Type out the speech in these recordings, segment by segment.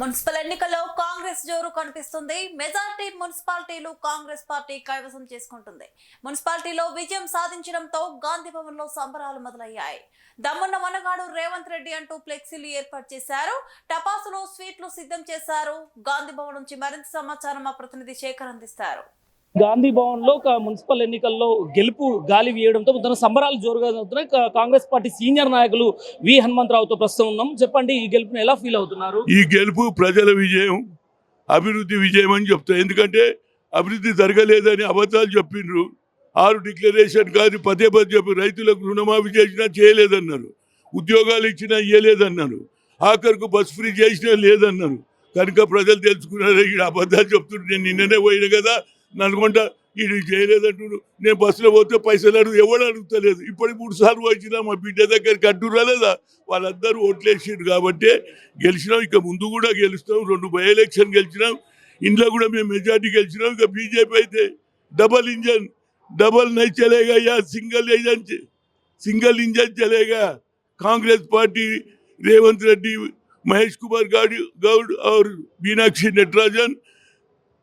Municipal ఎన్నికల్లో కాంగ్రెస్ జోరు కనిపిస్తుంది. మెజార్టీ మున్సిపాలిటీలు కాంగ్రెస్ పార్టీ కైవసం చేసుకుంటుంది. మున్సిపాలిటీలో విజయం సాధించడంతో గాంధీ భవన్లో సంబరాలు మొదలయ్యాయి. దమ్మున్న మనగాడు రేవంత్ రెడ్డి అంటూ ఫ్లెక్సీలు ఏర్పాటు చేశారు. టపాసులు స్వీట్లు సిద్ధం చేశారు. గాంధీ భవన్ నుంచి మరింత సమాచారం మా ప్రతినిధి శేఖర్ అందిస్తారు. గాంధీ భవన్లో ఒక మున్సిపల్ ఎన్నికల్లో గెలుపు గాలి వేయడంతో తన సంబరాలు జోరుగా జరుగుతున్నాయి. కా- కాంగ్రెస్ పార్టీ సీనియర్ నాయకులు వి. హనుమంతరావుతో ప్రస్తుతం ఉన్నాం. చెప్పండి ఈ గెలుపుని ఎలా ఫీల్ అవుతున్నారు? ఈ గెలుపు ప్రజల విజయం అభివృద్ధి విజయం అని చెప్తా ఎందుకంటే అభివృద్ధి జరగలేదని అబద్ధాలు చెప్పిండ్రు. ఆరు డిక్లరేషన్ కాదు పదే పదే చెప్పి రైతులకు రుణమాఫీ చేసినా చేయలేదన్నారు. ఉద్యోగాలు ఇచ్చినా ఇవ్వలేదన్నారు ఆఖరికి బస్ ఫ్రీ చేసినా లేదన్నారు. కనుక ప్రజలు తెలుసుకున్నారు ఈ అబద్ధాలు చెప్తుంటే నేను నిన్ననే పోయిన కదా నల్గొండ ఇది చేయలేదంటుడు నేను బస్సులో పోతే పైసలు అడుగు ఎవడు అడుగుతలేదు ఇప్పటికి మూడు సార్లు వచ్చినా మా బిడ్డ దగ్గరికి అడ్డు రాలేదా వాళ్ళందరూ ఓట్లేసిండు కాబట్టి గెలిచినాం ఇక ముందు కూడా గెలుస్తాం రెండు బై ఎలక్షన్ గెలిచినాం ఇంట్లో కూడా మేము మెజార్టీ గెలిచినాం ఇక బీజేపీ అయితే డబల్ ఇంజన్ डबल नहीं चलेगा या सिंगल इंजन सिंगल इंजन चलेगा कांग्रेस पार्टी रेवंत रेड्डी महेश कुमार गौड गौड और मीनाक्षी नटराजन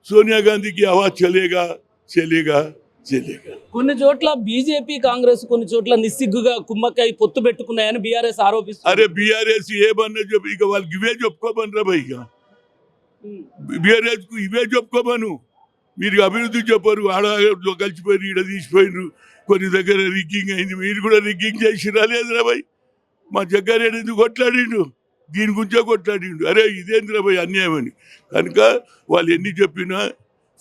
సోనియా గాంధీకి అవా చెలేగా చెలేగా చెలేగా కొన్ని చోట్ల బీజేపీ కాంగ్రెస్ కొన్ని చోట్ల నిస్సిగ్గుగా కుమ్మక్కై పొత్తు పెట్టుకున్నాయని బీఆర్ఎస్ ఆరోపిస్తుంది అరే బీఆర్ఎస్ ఏమన్నా చెప్పి ఇక వాళ్ళకి ఇవే చెప్పుకోమని భయ్ ఇక. బీఆర్ఎస్కు ఇవే చెప్పుకోమను. మీరు అభివృద్ధి చెప్పారు ఆడ కలిసిపోయారు ఈడ తీసిపోయారు కొన్ని దగ్గర రిగ్గింగ్ అయింది మీరు కూడా రిగ్గింగ్ చేసిరా లేదురా భయ్ మా జగ్గారెడ్డి కొట్లాడిండు? దీని గురించే కొట్లాడిండు. అరే ఇదేంద్రా భయ్ అన్యాయం అని. కనుక వాళ్ళు ఎన్ని చెప్పినా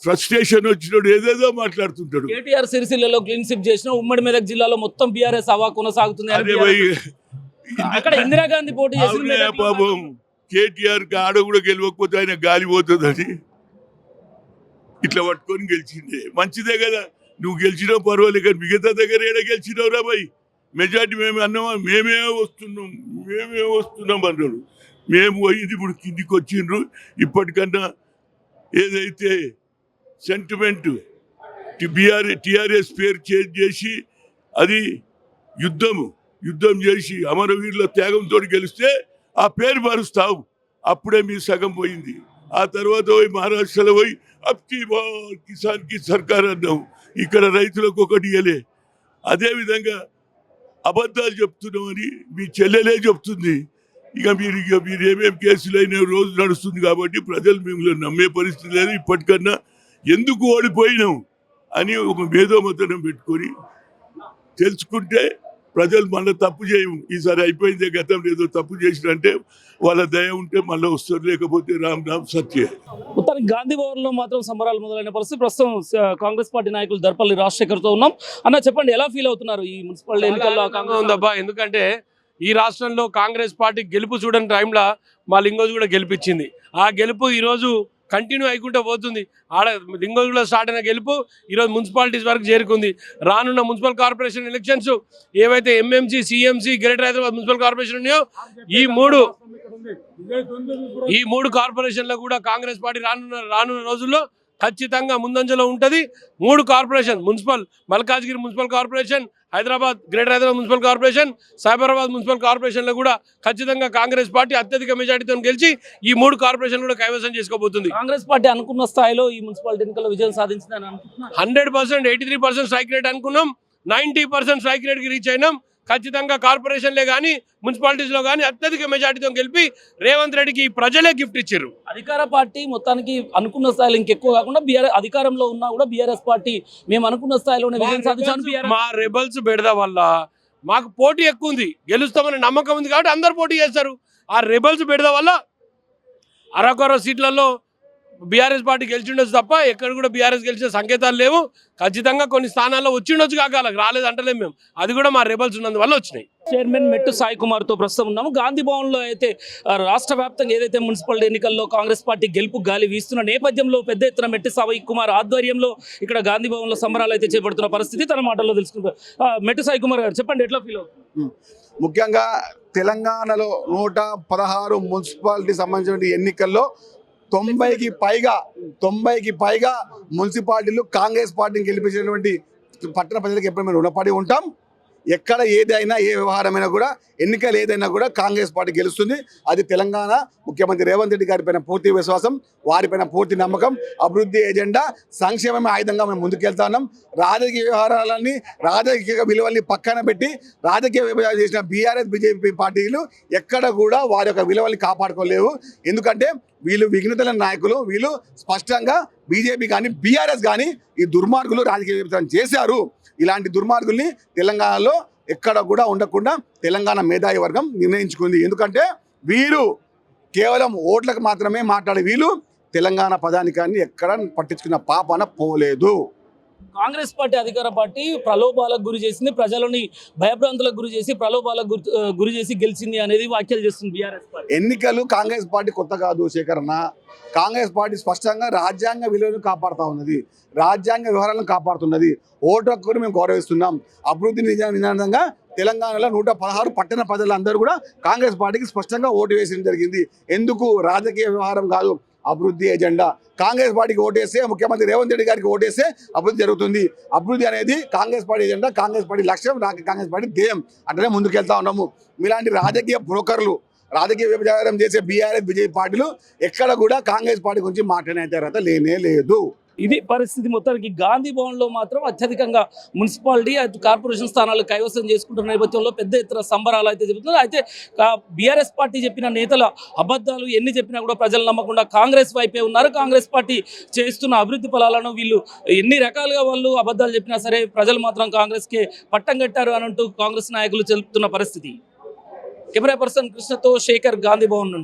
ఫ్రస్ట్రేషన్ వచ్చినోడు ఏదేదో మాట్లాడుతుంటాడు. కేటీఆర్ సిరిసిల్లలో క్లీన్ స్విప్ చేసిన ఉమ్మడి మెదక్ జిల్లాలో మొత్తం బీఆర్ఎస్ హవా కొనసాగుతుంది అక్కడ ఇందిరాగాంధీ పోటీ మెదక్లో. పాపం. కేటీఆర్కి ఆడ కూడా గెలవకపోతే ఆయన గాలి పోతుందని. ఇట్లా పట్టుకొని గెలిచిండే. మంచిదే కదా. నువ్వు గెలిచినావు పర్వాలేదు కానీ మిగతా దగ్గర ఏడ గెలిచినావు రా మెజార్టీ మేము అన్నామా మేమే వస్తున్నాం మేమే వస్తున్నాం అన్నాడు మేము పోయింది ఇప్పుడు కిందికి వచ్చిండ్రు. ఇప్పటికన్నా ఏదైతే సెంటిమెంట్ బీఆర్ టీఆర్ఎస్ పేరు చేంజ్ చేసి అది యుద్ధము యుద్ధం చేసి అమరవీరుల త్యాగంతో గెలిస్తే ఆ పేరు మారుస్తావు అప్పుడే మీ సగం పోయింది. ఆ తర్వాత పోయి మహారాష్ట్రలో పోయి అప్కి కిసాన్కి సర్కార్ అన్నాం. ఇక్కడ రైతులకు ఒకటి ఇయ్యలే. అదేవిధంగా అబద్ధాలు చెప్తున్నామని మీ చెల్లెలే చెప్తుంది. ఇక మీరు ఇక మీరు ఏమేమి కేసులు అయినా రోజు నడుస్తుంది కాబట్టి ప్రజలు మిమ్మల్ని నమ్మే పరిస్థితి లేదు. ఇప్పటికన్నా ఎందుకు ఓడిపోయినాం అని ఒక మేధోమతనం పెట్టుకొని తెలుసుకుంటే ప్రజలు మళ్ళీ తప్పు చేయము. ఈసారి అయిపోయిందే గతంలో ఏదో తప్పు చేసినంటే వాళ్ళ దయ ఉంటే మళ్ళీ వస్తారు. లేకపోతే రామ్ రామ్ సత్య. మొత్తానికి గాంధీ భవన్లో మాత్రం సంబరాలు మొదలైన పరిస్థితి. ప్రస్తుతం కాంగ్రెస్ పార్టీ నాయకులు దర్పల్లి రాజశేఖర్తో ఉన్నాం. అన్న చెప్పండి ఎలా ఫీల్ అవుతున్నారు ఈ మున్సిపల్ ఎన్నికల్లో ఉందబ్బా. ఎందుకంటే ఈ రాష్ట్రంలో కాంగ్రెస్ పార్టీ గెలుపు చూడని టైంలో మా లింగోజ్ కూడా గెలిపించింది. ఆ గెలుపు ఈరోజు కంటిన్యూ అయికుంటూ పోతుంది. ఆడ లింగోజులో స్టార్ట్ అయిన గెలుపు ఈరోజు మున్సిపాలిటీస్ వరకు చేరుకుంది. రానున్న మున్సిపల్ కార్పొరేషన్ ఎలక్షన్స్ ఏవైతే MMC CMC greater Hyderabad municipal corporation ఉన్నాయో ఈ మూడు ఈ మూడు కార్పొరేషన్లో కూడా కాంగ్రెస్ పార్టీ రానున్న రానున్న రోజుల్లో ఖచ్చితంగా ముందంజలో ఉంటుంది. మూడు corporation municipal Malkajgiri municipal corporation Hyderabad greater Hyderabad municipal corporation Cyberabad municipal కార్పొరేషన్లో కూడా ఖచ్చితంగా కాంగ్రెస్ పార్టీ అత్యధిక మెజార్టీతో గెలిచి ఈ మూడు కార్పొరేషన్ కూడా కైవసం చేసుకోబోతుంది. కాంగ్రెస్ పార్టీ అనుకున్న స్థాయిలో ఈ మున్సిపాలిటీ ఎన్నికల్లో విజయం సాధించిందని అనుకుంటున్నారు? Hundred percent eighty three percent strike rate అనుకున్నాం. నైంటీ పర్సెంట్ స్ట్రైక్ రేట్కి రీచ్ అయినాం. ఖచ్చితంగా కార్పొరేషన్లే కానీ మున్సిపాలిటీస్లో కానీ అత్యధిక మెజార్టీతో గెలిపి రేవంత్ రెడ్డికి ప్రజలే గిఫ్ట్ ఇచ్చారు అధికార పార్టీ మొత్తానికి అనుకున్న స్థాయిలో ఇంకెక్కువ కాకుండా బీఆర్ అధికారంలో ఉన్నా కూడా బీఆర్ఎస్ పార్టీ మేము అనుకున్న స్థాయిలోనే విజయం బీఆర్ఎస్ మా రెబల్స్ బెడద వల్ల మాకు పోటీ ఎక్కువ ఉంది గెలుస్తామని నమ్మకం ఉంది కాబట్టి అందరు పోటీ చేస్తారు. ఆ రెబల్స్ బెడద వల్ల అరకొర సీట్లలో బీఆర్ఎస్ పార్టీ గెలిచిండొచ్చు తప్ప ఎక్కడ కూడా బీఆర్ఎస్ గెలిచే సంకేతాలు లేవు. ఖచ్చితంగా కొన్ని స్థానాల్లో వచ్చిండొచ్చు కాక వాళ్ళకి రాలేదు అంటలేము మేము. అది కూడా మా రెబల్స్ ఉన్నందువల్ల వచ్చినాయి. చైర్మన్ మెట్టు సాయి కుమార్తో ప్రస్తుతం ఉన్నాము. గాంధీ భవన్లో అయితే రాష్ట్ర వ్యాప్తంగా ఏదైతే మున్సిపల్ ఎన్నికల్లో కాంగ్రెస్ పార్టీ గెలుపు గాలి వీస్తున్న నేపథ్యంలో పెద్ద ఎత్తున మెట్టు సాయి కుమార్ ఆధ్వర్యంలో ఇక్కడ గాంధీ భవన్లో సంబరాలు అయితే చేపడుతున్న పరిస్థితి తన మాటల్లో తెలుసుకుంటారు ఆ, మెట్టు సాయి కుమార్ గారు చెప్పండి ఎట్లా ఫీల్ అవుతుంది? ముఖ్యంగా తెలంగాణలో నూట పదహారు మున్సిపాలిటీ సంబంధించిన ఎన్నికల్లో తొంభైకి పైగా తొంభైకి పైగా మున్సిపాలిటీలు కాంగ్రెస్ పార్టీని గెలిపించినటువంటి పట్టణ ప్రజలకు ఎప్పుడు మేము రుణపడి ఉంటాం. ఎక్కడ ఏదైనా ఏ వ్యవహారమైనా కూడా ఎన్నికలు ఏదైనా కూడా కాంగ్రెస్ పార్టీ గెలుస్తుంది. అది తెలంగాణ ముఖ్యమంత్రి రేవంత్ రెడ్డి గారి పైన పూర్తి విశ్వాసం వారిపైన పూర్తి నమ్మకం అభివృద్ధి ఎజెండా సంక్షేమమే ఆయుధంగా మేము ముందుకెళ్తా ఉన్నాం. రాజకీయ వ్యవహారాలన్నీ రాజకీయ విలువల్ని పక్కన పెట్టి రాజకీయ విభజన చేసిన బీఆర్ఎస్ బీజేపీ పార్టీలు ఎక్కడ కూడా వారి యొక్క విలువల్ని కాపాడుకోలేవు. ఎందుకంటే వీళ్ళు విఘ్నతల నాయకులు వీళ్ళు స్పష్టంగా బీజేపీ కానీ బీఆర్ఎస్ కానీ ఈ దుర్మార్గులు రాజకీయ విభజన చేశారు. ఇలాంటి దుర్మార్గుల్ని తెలంగాణలో ఎక్కడ కూడా ఉండకుండా తెలంగాణ మేధావి వర్గం నిర్ణయించుకుంది. ఎందుకంటే వీరు కేవలం ఓట్లకు మాత్రమే మాట్లాడే వీళ్ళు తెలంగాణ పదానికాన్ని ఎక్కడ పట్టించుకున్న పాపన పోలేదు. కాంగ్రెస్ పార్టీ అధికార పార్టీ ప్రలోభాలకు గురి చేసింది ప్రజలని భయభ్రాంతులకు గురి చేసి ప్రలోభాలకు గురి- గురి చేసి గెలిచింది అనేది వ్యాఖ్యలు చేస్తుంది బీఆర్ఎస్ పార్టీ. ఎన్నికలు కాంగ్రెస్ పార్టీ కొత్త కాదు సేకరణ కాంగ్రెస్ పార్టీ స్పష్టంగా రాజ్యాంగ విలువలను కాపాడుతూ ఉన్నది. రాజ్యాంగ వ్యవహారాలను కాపాడుతున్నది. ఓటు హక్కును మేము గౌరవిస్తున్నాం. అభివృద్ధి నిజ- తెలంగాణలో నూట పదహారు పట్టణ ప్రజలందరూ కూడా కాంగ్రెస్ పార్టీకి స్పష్టంగా ఓటు వేయడం జరిగింది. ఎందుకు? రాజకీయ వ్యవహారం కాదు. అభివృద్ధి ఎజెండా. కాంగ్రెస్ పార్టీకి ఓటేస్తే ముఖ్యమంత్రి రేవంత్ రెడ్డి గారికి ఓటేస్తే అభివృద్ధి జరుగుతుంది. అభివృద్ధి అనేది Congress party agenda Congress party లక్ష్యం నాకు కాంగ్రెస్ పార్టీ ధ్యేయం. అట్లనే ముందుకెళ్తా ఉన్నాము. మీలాంటి రాజకీయ బ్రోకర్లు రాజకీయ విభజారం చేసే బీఆర్ఎస్ బీజేపీ పార్టీలు ఎక్కడ కూడా కాంగ్రెస్ పార్టీ గురించి మాట్లాడే తర్వాత లేనే లేదు. ఇది పరిస్థితి మొత్తానికి గాంధీ భవన్లో మాత్రం అత్యధికంగా మున్సిపాలిటీ కార్పొరేషన్ స్థానాలు కైవసం చేసుకుంటున్న నేపథ్యంలో పెద్ద ఎత్తున సంబరాలు అయితే చెబుతున్నారు అయితే బీఆర్ఎస్ పార్టీ చెప్పిన నేతల అబద్ధాలు ఎన్ని చెప్పినా కూడా ప్రజలు నమ్మకుండా కాంగ్రెస్ వైపే ఉన్నారు. కాంగ్రెస్ పార్టీ చేస్తున్న అభివృద్ధి ఫలాలను వీళ్ళు ఎన్ని రకాలుగా వాళ్ళు అబద్ధాలు చెప్పినా సరే ప్రజలు మాత్రం కాంగ్రెస్కే పట్టం కట్టారు అని అంటూ కాంగ్రెస్ నాయకులు చెబుతున్న పరిస్థితి. కెమెరా పర్సన్ కృష్ణతో శేఖర్ గాంధీ భవన్ నుండి.